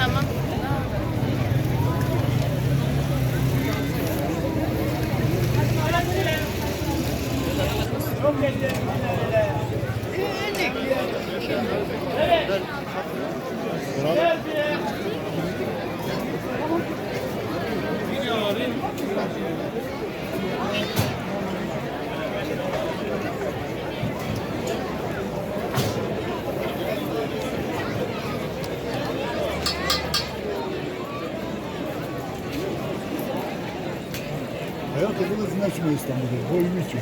Tamam. İçin.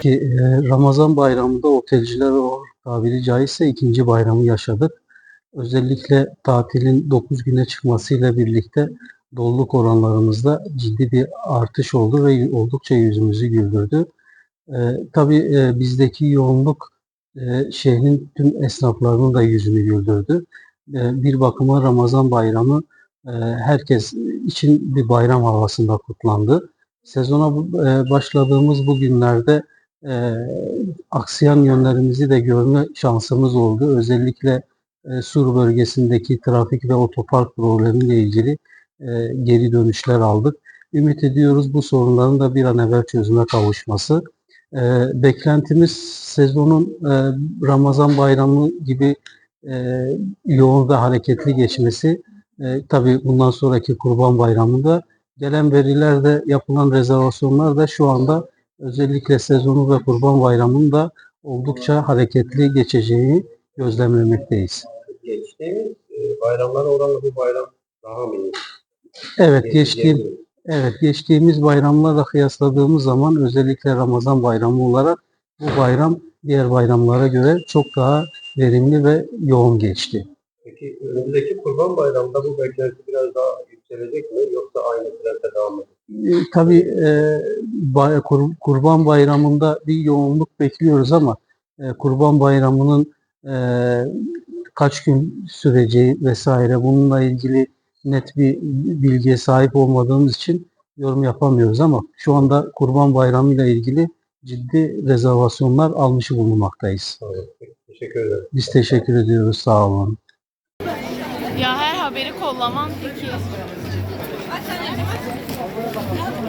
Ki e, Ramazan bayramında otelciler o tabiri caizse ikinci bayramı yaşadık. Özellikle tatilin 9 güne çıkmasıyla birlikte doluluk oranlarımızda ciddi bir artış oldu ve oldukça yüzümüzü güldürdü. E, tabii e, bizdeki yoğunluk e, şehrin tüm esnaflarının da yüzünü güldürdü. E, bir bakıma Ramazan bayramı herkes için bir bayram havasında kutlandı. Sezona başladığımız bu günlerde aksayan yönlerimizi de görme şansımız oldu. Özellikle Sur bölgesindeki trafik ve otopark problemiyle ilgili geri dönüşler aldık. Ümit ediyoruz bu sorunların da bir an evvel çözüme kavuşması. Beklentimiz sezonun Ramazan bayramı gibi yoğun ve hareketli geçmesi. E, tabii bundan sonraki Kurban Bayramı'nda gelen verilerde yapılan rezervasyonlar da şu anda özellikle sezonu ve Kurban Bayramı'nın da oldukça hareketli geçeceğini gözlemlemekteyiz. geçtiğimiz e, bayramlara oranla bu bayram daha mı iyi? Evet, geçtiğim Diyebiliriz. evet geçtiğimiz bayramlarla kıyasladığımız zaman özellikle Ramazan Bayramı olarak bu bayram diğer bayramlara göre çok daha verimli ve yoğun geçti. Peki önümüzdeki kurban bayramında bu beklenti biraz daha yükselecek mi yoksa aynı trende devam mı? E, tabii e, bay- kur- Kurban Bayramı'nda bir yoğunluk bekliyoruz ama e, Kurban Bayramı'nın e, kaç gün süreceği vesaire bununla ilgili net bir bilgiye sahip olmadığımız için yorum yapamıyoruz ama şu anda Kurban Bayramı ile ilgili ciddi rezervasyonlar almış bulunmaktayız. Peki, Teşekkür ederim. Biz teşekkür ediyoruz. Sağ olun haberi kollaman peki.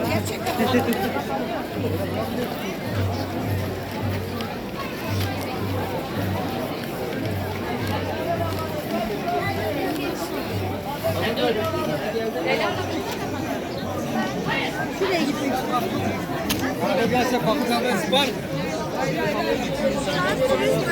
Gerçekten. Şuraya gitmek istiyorum. Orada gelse bakacağım. Var. Hayır, hayır, hayır.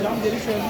Adam deri şöyle.